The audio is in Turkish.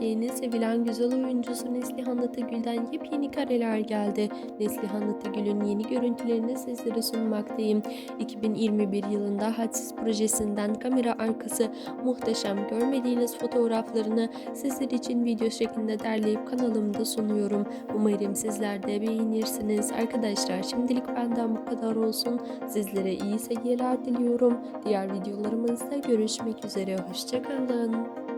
Türkiye'nin sevilen güzel oyuncusu Neslihan Atıgül'den yepyeni kareler geldi. Neslihan Atıgül'ün yeni görüntülerini sizlere sunmaktayım. 2021 yılında Hadsiz projesinden kamera arkası muhteşem görmediğiniz fotoğraflarını sizler için video şeklinde derleyip kanalımda sunuyorum. Umarım sizler de beğenirsiniz. Arkadaşlar şimdilik benden bu kadar olsun. Sizlere iyi seyirler diliyorum. Diğer videolarımızda görüşmek üzere. Hoşçakalın.